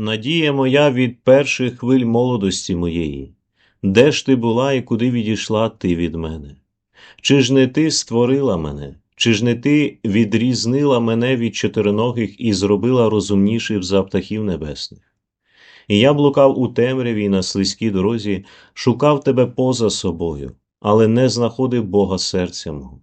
Надія моя від перших хвиль молодості моєї, де ж ти була і куди відійшла ти від мене? Чи ж не ти створила мене, чи ж не ти відрізнила мене від чотириногих і зробила розумніших за птахів небесних? І я блукав у темряві і на слизькій дорозі, шукав тебе поза собою, але не знаходив Бога серця мого.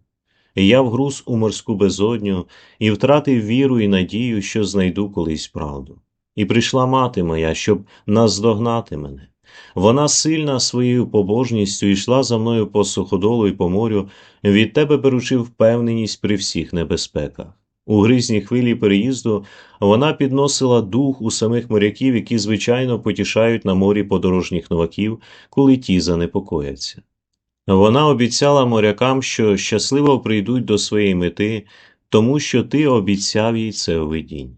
І я вгруз у морську безодню і втратив віру і надію, що знайду колись правду. І прийшла мати моя, щоб наздогнати мене. Вона сильна своєю побожністю йшла за мною по суходолу і по морю, від тебе беручи впевненість при всіх небезпеках. У гризній хвилі переїзду вона підносила дух у самих моряків, які звичайно потішають на морі подорожніх новаків, коли ті занепокояться. Вона обіцяла морякам, що щасливо прийдуть до своєї мети, тому що ти обіцяв їй це у видінні.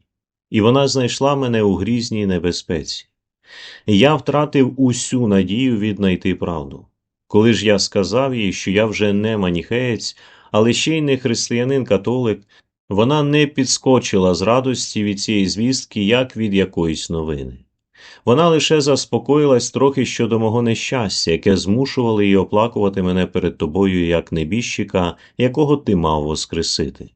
І вона знайшла мене у грізній небезпеці. Я втратив усю надію віднайти правду. Коли ж я сказав їй, що я вже не маніхеєць, але ще й не християнин-католик, вона не підскочила з радості від цієї звістки, як від якоїсь новини. Вона лише заспокоїлась трохи щодо мого нещастя, яке змушувало її оплакувати мене перед тобою як небіжчика, якого ти мав воскресити.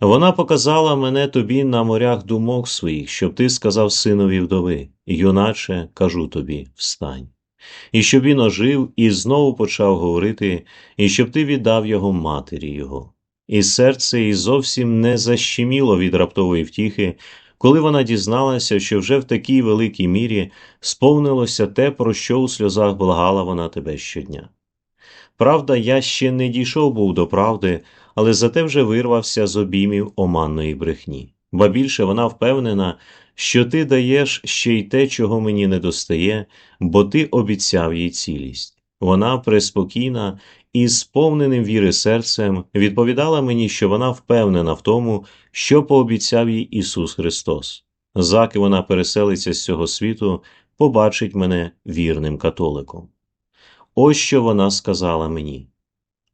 Вона показала мене тобі на морях думок своїх, щоб ти сказав синові вдови, юначе, кажу тобі, встань. І щоб він ожив і знову почав говорити, і щоб ти віддав його матері його. І серце їй зовсім не защеміло від раптової втіхи, коли вона дізналася, що вже в такій великій мірі сповнилося те, про що у сльозах благала вона тебе щодня. Правда, я ще не дійшов був до правди, але зате вже вирвався з обіймів оманної брехні. Ба більше вона впевнена, що ти даєш ще й те, чого мені не достає, бо ти обіцяв їй цілість. Вона преспокійна і сповненим віри серцем відповідала мені, що вона впевнена в тому, що пообіцяв їй Ісус Христос. Заки вона переселиться з цього світу, побачить мене вірним католиком. Ось що вона сказала мені.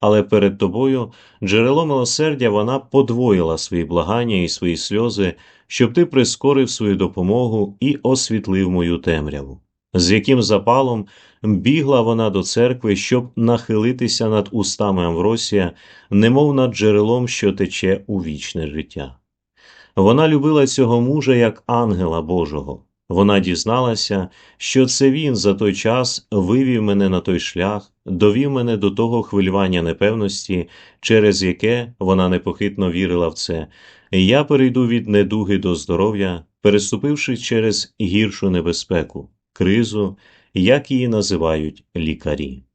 Але перед тобою, джерело милосердя, вона подвоїла свої благання і свої сльози, щоб ти прискорив свою допомогу і освітлив мою темряву. З яким запалом бігла вона до церкви, щоб нахилитися над устами Амвросія, немов над джерелом, що тече у вічне життя. Вона любила цього мужа як ангела Божого. Вона дізналася, що це він за той час вивів мене на той шлях, довів мене до того хвилювання непевності, через яке вона непохитно вірила в це, я перейду від недуги до здоров'я, переступивши через гіршу небезпеку, кризу, як її називають лікарі.